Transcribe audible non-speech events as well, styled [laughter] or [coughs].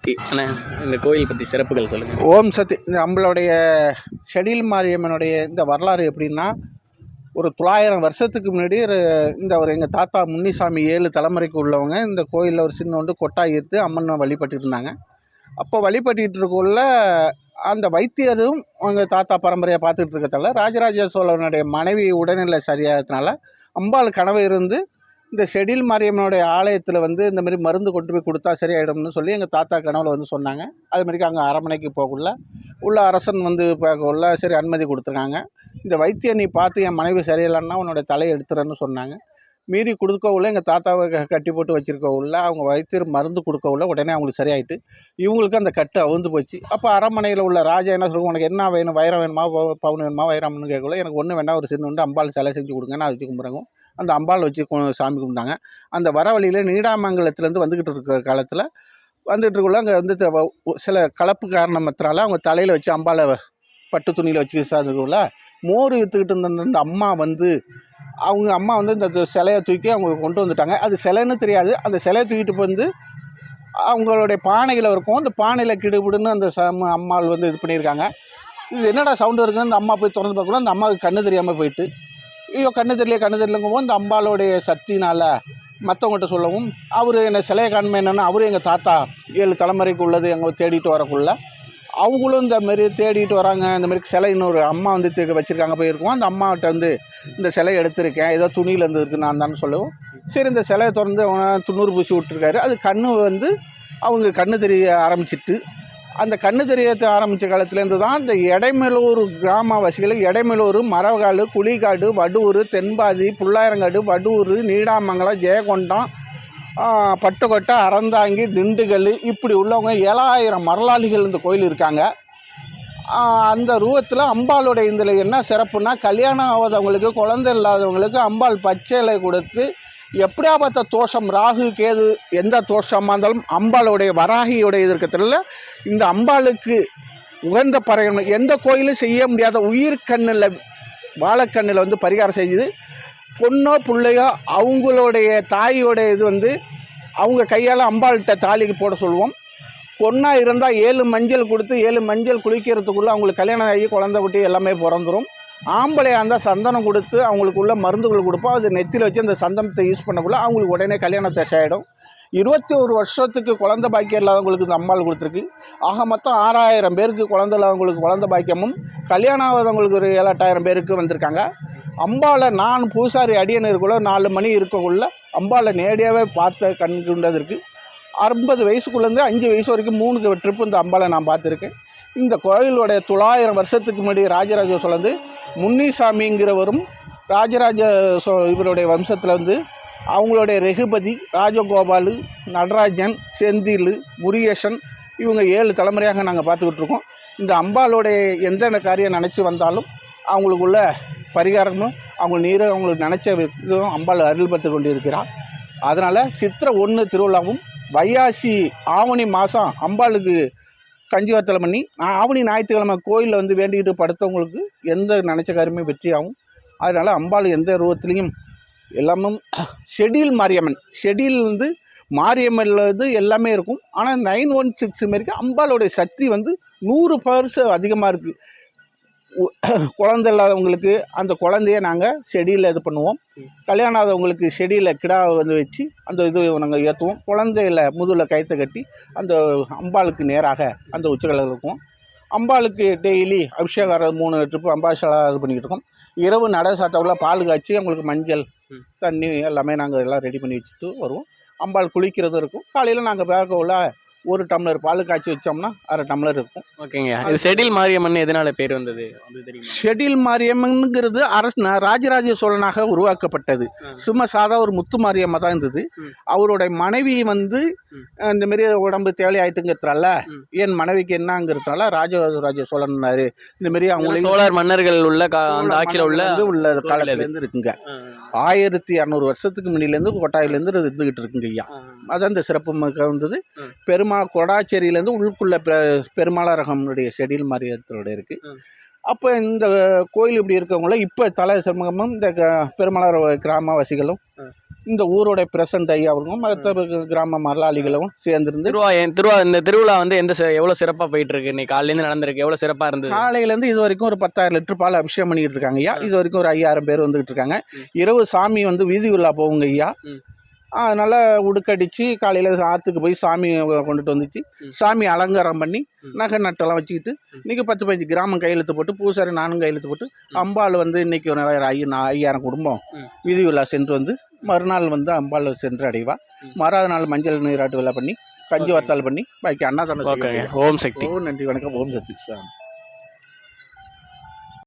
பற்றி? ஆனால் இந்த கோயில் பற்றி சிறப்புகள் சொல்லுங்கள் ஓம் சக்தி இந்த நம்மளுடைய ஷெடில் மாரியம்மனுடைய இந்த வரலாறு எப்படின்னா ஒரு தொள்ளாயிரம் வருஷத்துக்கு முன்னாடி ஒரு- இந்த ஒரு எங்கள் தாத்தா முன்னிசாமி ஏழு தலைமுறைக்கு உள்ளவங்க இந்த கோயிலில் ஒரு சின்னோண்டு கொட்டாய் எடுத்து அம்மனை வழிபட்டுட்டு இருந்தாங்க. அப்போ வழிபட்டுக்கிட்டு இருக்கக்குள்ள அந்த வைத்தியரும் அவங்க தாத்தா பரம்பரையாக பார்த்துட்டு இருக்கிறதால ராஜராஜ சோழனுடைய மனைவி உடல்நிலை சரியாகிறதுனால அம்பாள் கனவு இருந்து இந்த ஷெடில் மாரியம்மனுடைய ஆலயத்தில் வந்து இந்த மாதிரி மருந்து கொண்டு போய் கொடுத்தா சரியாயிடும்னு சொல்லி எங்கள் தாத்தா கனவுல வந்து சொன்னாங்க. அது மாதிரிக்கு அங்கே அரண்மனைக்கு போகக்குள்ள உள்ள அரசன் வந்து பார்க்கக்குள்ள சரி அனுமதி கொடுத்துருக்காங்க. இந்த வைத்தியம் நீ பார்த்து என் மனைவி சரியில்லைன்னா உன்னோட தலையை எடுத்துறேன்னு சொன்னாங்க. மீறி கொடுக்கவுள்ள எங்கள் தாத்தாவை கட்டி போட்டு வச்சுருக்கவுள்ள அவங்க வைத்தியர் மருந்து கொடுக்கவுள்ள உடனே அவங்களுக்கு சரியாயிட்டு இவங்களுக்கு அந்த கட்டு அவுந்து போச்சு. அப்போ அரண்மனையில் உள்ள ராஜா என்ன சொல்லுவோம் உனக்கு என்ன வேணும்? வைரம் வேணுமா? பவுன் வேணுமா? வைரம்னு கேட்கல எனக்கு ஒன்று வேண்டாம். ஒரு சின்ன உண்டு. அம்பாள் சிலை செஞ்சு கொடுங்க நான் வச்சு கும்பிட்றேங்க அந்த அம்பாள் வச்சு சாமி கும்பிட்டாங்க. அந்த வர வழியில் நீடாமங்கலத்துலேருந்து வந்துக்கிட்டு இருக்கிற காலத்தில் வந்துட்டுருக்குள்ள அங்கே வந்து சில கலப்பு காரணமத்தினால அவங்க தலையில் வச்சு அம்பாளை பட்டு துணியில் வச்சு சாதுக்குள்ள மோர் விற்றுக்கிட்டு இருந்த அந்த- அம்மா வந்து அவங்க அம்மா வந்து இந்த சிலையை தூக்கி அவங்க கொண்டு வந்துட்டாங்க. அது சிலைன்னு தெரியாது. அந்த சிலையை தூக்கிட்டு வந்து அவங்களுடைய பானையில் இருக்கும். அந்த பானையில் கிடுபிடுன்னு அந்த சம அம்மாள் வந்து இது பண்ணியிருக்காங்க. இது என்னடா சவுண்டு இருக்குன்னு அந்த அம்மா போய் திறந்து பார்க்கல அந்த அம்மாவுக்கு கண்ணு தெரியாமல் போயிட்டு ஐயோ கண்ணு தெரியல கண்ணு தெரியலங்கும்போது இந்த அம்பாளுடைய சக்தினால் மற்றவங்கள்ட்ட சொல்லவும் அவர் என்ன சிலையை காண்மை என்னென்னா அவரும் எங்கள் தாத்தா ஏழு தலைமுறைக்கு உள்ளது எங்கள் தேடிட்டு வரக்குள்ள அவங்களும் இந்த மாதிரி தேடிட்டு வராங்க. இந்த மாதிரி சிலை இன்னொரு அம்மா வந்து தே- வச்சுருக்காங்க போயிருக்கோம். அந்த அம்மாவிட்ட வந்து இந்த சிலையை எடுத்திருக்கேன். ஏதோ துணியில் இருந்ததுக்கு நான் தான் சொல்லவும். சரி இந்த சிலையை திறந்து துண்ணூறு பூசி விட்டுருக்காரு. அது கண்ணு வந்து அவங்க கண்ணு தெரிய ஆரம்பிச்சிட்டு அந்த கண்ணு தெரியாத ஆரம்பித்த காலத்துலேருந்து தான் இந்த எடைமலூர் கிராமவாசிகள் எடைமலூர் மரவகாடு குழிக்காடு வடூர் தென்பாதி புள்ளாயிரங்காடு வடூர் நீடாமங்கலம் ஜெயகொண்டம் பட்டுக்கொட்டை பட்டுக்கோட்டை அறந்தாங்கி திண்டுக்கல் இப்படி உள்ளவங்க ஏழாயிரம் மரலாளிகள் இந்த கோயில் இருக்காங்க. அந்த ரூபத்தில் அம்பாளுடைய இதில் என்ன சிறப்புனா கல்யாணம் ஆகாதவங்களுக்கு குழந்தை இல்லாதவங்களுக்கு அம்பாள் பச்சை இலை கொடுத்து எப்படியாப்பட்ட தோஷம்? ராகு கேது எந்த தோஷமாக இருந்தாலும் அம்பாளுடைய வராகியுடைய இருக்கிறதுல இந்த அம்பாளுக்கு உகந்த பறையணும். எந்த கோயிலும் செய்ய முடியாத உயிர் கண்ணில் வாழைக்கண்ணில் வந்து பரிகாரம் செய்யுது பொண்ணோ பிள்ளையோ அவங்களுடைய தாயோடைய இது வந்து அவங்க கையால் அம்பாள்கிட்ட தாலிக்கு போட சொல்லுவோம். பொண்ணாக இருந்தால் ஏழு மஞ்சள் கொடுத்து ஏழு மஞ்சள் குளிக்கிறதுக்குள்ளே அவங்களுக்கு கல்யாணம் ஆகி குழந்தை குட்டி எல்லாமே பிறந்துடும் ஆம்பளையாக இருந்தால் சந்தனம் கொடுத்து அவங்களுக்குள்ள மருந்துகள் கொடுப்போம். அது நெத்தியில் வச்சு அந்த சந்தனத்தை யூஸ் பண்ணக்குள்ள அவங்களுக்கு உடனே கல்யாண தசை ஆகிடும் இருபத்தி ஒரு வருஷத்துக்கு குழந்த பாக்கியம் இல்லாதவங்களுக்கு இந்த அம்பாள் கொடுத்துருக்கு. ஆக மொத்தம் ஆறாயிரம் பேருக்கு குழந்த இல்லாதவங்களுக்கு குழந்த பாக்கியமும் கல்யாணம் ஆகாதவங்களுக்கு ஒரு ஏழு எட்டாயிரம் பேருக்கு வந்திருக்காங்க. அம்பாளை நான் பூசாரி அடியனருக்குள்ளே நாலு மணி இருக்கக்குள்ள அம்பாளை நேரடியாகவே பார்த்த கண்குண்டது இருக்குது அறுபது வயசுக்குள்ளேருந்து அஞ்சு வயசு வரைக்கும் மூணு ட்ரிப்பு இந்த அம்பாளை நான் பார்த்துருக்கேன். இந்த கோயிலுடைய தொள்ளாயிரம் வருஷத்துக்கு முன்னாடி ராஜராஜ சோழன் வந்து முன்னிசாமிங்கிறவரும் ராஜராஜ சோ இவருடைய வம்சத்தில் வந்து அவங்களுடைய ரெகுபதி ராஜகோபாலு நடராஜன் செந்தில் முருகேசன் இவங்க ஏழு தலைமுறையாக நாங்கள் பார்த்துக்கிட்டு இருக்கோம். இந்த அம்பாளுடைய எந்த காரியம் நினச்சி வந்தாலும் அவங்களுக்குள்ள பரிகாரமும் அவங்க நீரை அவங்களுக்கு நினச்ச விதம் அம்பாள் அருள்படுத்தி கொண்டு இருக்கிறார் அதனால் சித்திரை ஒன்று திருவிழாவும் வையாசி ஆவணி மாதம் அம்பாளுக்கு கஞ்சி வத்தலை பண்ணி ஆவணி ஞாயிற்றுக்கிழமை கோயிலில் வந்து வேண்டிக்கிட்டு படுத்தவங்களுக்கு எந்த நினச்ச காரியமே வெற்றியாகும். அதனால் அம்பாள் எந்த ரூபத்துலேயும் எல்லாமும் ஷெடியூல் மாரியம்மன். ஷெடியூல் வந்து மாரியம்மனில் வந்து எல்லாமே இருக்கும். ஆனால் நைன் ஒன் சிக்ஸ் மாரிக்கு அம்பாளுடைய சக்தி வந்து நூறு பர்ஸ் அதிகமாக இருக்குது [coughs] குழந்தை இல்லாதவங்களுக்கு அந்த குழந்தைய நாங்கள் செடியில் இது பண்ணுவோம். கல்யாணம் ஆகாதவங்களுக்கு செடியில் கிடா வந்து வச்சு அந்த இது நாங்கள் ஏற்றுவோம் குழந்தையில முதுகில் கயிற்ற கட்டி அந்த அம்பாளுக்கு நேராக அந்த உச்சகலை இருக்கும். அம்பாளுக்கு டெய்லி அபிஷேகம் மூணு ட்ரிப்பு அம்பாஷாலா இது பண்ணிக்கிட்டு இருக்கோம். இரவு நட சாத்தவுள்ள பால் காய்ச்சி அவங்களுக்கு மஞ்சள். தண்ணி எல்லாமே நாங்கள் எல்லாம் ரெடி பண்ணி வச்சுட்டு வருவோம். அம்பாள் குளிக்கிறதும் இருக்கும். காலையில் நாங்கள் பார்க்க உள்ள ஒரு டம்ளர் பால் காய்ச்சி வச்சோம்னா அரை டம்ளர் இருக்கும். ஓகேங்க. இது செடில் மாரியம்மன் எதனால பேர் வந்தது? அது தெரியுமா? ஷெடில் மாரியம்மனுங்கிறது அரசு ராஜராஜ சோழனாக உருவாக்கப்பட்டது. சும்மா சாதா ஒரு முத்து மாரியம்மா தான் இருந்தது. அவருடைய மனைவி வந்து. அஹ், இந்த மாரி உடம்பு தேவையாயிட்டுங்கிறதுனால ம். என் மனைவிக்கு என்னங்கிறதுனால ராஜராஜ சோழன்னாரு இந்த மாரி அவங்களே சோழர் மன்னர்கள் உள்ள கா- அந்த ஆட்சியில் உள்ள வந்து உள்ள கோவில் காலத்துலேருந்து இருக்குங்க. ஆயிரத்தி இரநூறு வருஷத்துக்கு முன்னிலேருந்து கொட்டாயிலேருந்து இருந்துகிட்டு இருக்குங்க ஐயா. ஆ, அதான் இந்த சிறப்பு மிக்க வந்தது. பெருமாள் கொடாச்சேரியிலேருந்து உள்ளுக்குள்ள பெ- பெருமாளரகம்னுடைய ஷெடியூல் மாரியத்தோட இருக்கு. ம். அப்போ இந்த கோயில் இப்படி இருக்கவங்கள இப்போ தலை சண்முகமும் இந்த பெருமாளர் கிராமவாசிகளும். இந்த ஊரோட பிரசன்ட் ஐயா அவர்களும் மற்ற கிராம மரலாளிகளும் சேர்ந்திருந்து திருவா திருவா இந்த திருவிழா வந்து எந்த சி- எவ்வளவு சிறப்பா போயிட்டு இருக்கு இன்னைக்கு காலையில இருந்து நடந்திருக்கு. எவ்வளவு சிறப்பா இருந்தது? காலையிலேருந்து இது வரைக்கும் ஒரு பத்தாயிரம் லிட்டர் பால் அபிஷேகம் பண்ணிட்டு இருக்காங்க ஐயா. இது வரைக்கும் ஒரு ஐயாயிரம் பேர் வந்துகிட்டு இருக்காங்க. இரவு சாமி வந்து வீதி உலா போகுங்க ஐயா. அதனால உடுக்கடிச்சு காலையில் ஆற்றுக்கு போய் சாமி கொண்டுட்டு வந்துச்சு. சாமி அலங்காரம் பண்ணி. நகை நட்டெல்லாம் வச்சுக்கிட்டு இன்னைக்கு பத்து பதினஞ்சு கிராமம் கையெழுத்து போட்டு பூசாரி நானும் கையெழுத்து போட்டு அம்பாள் வந்து இன்னைக்கு ஒரு ஐய ஐயாயிரம் குடும்பம். வீதி விழா சென்று வந்து மறுநாள் வந்து அம்பாள் சென்று அடைவா ம். மறாவது நாள் மஞ்சள் நீராட்டு விழா பண்ணி கஞ்சி. வத்தால் பண்ணி பாக்கி செய்வாங்க. ஓம் சக்தி ஓ நன்றி வணக்கம் ஓம் சக்தி சாமி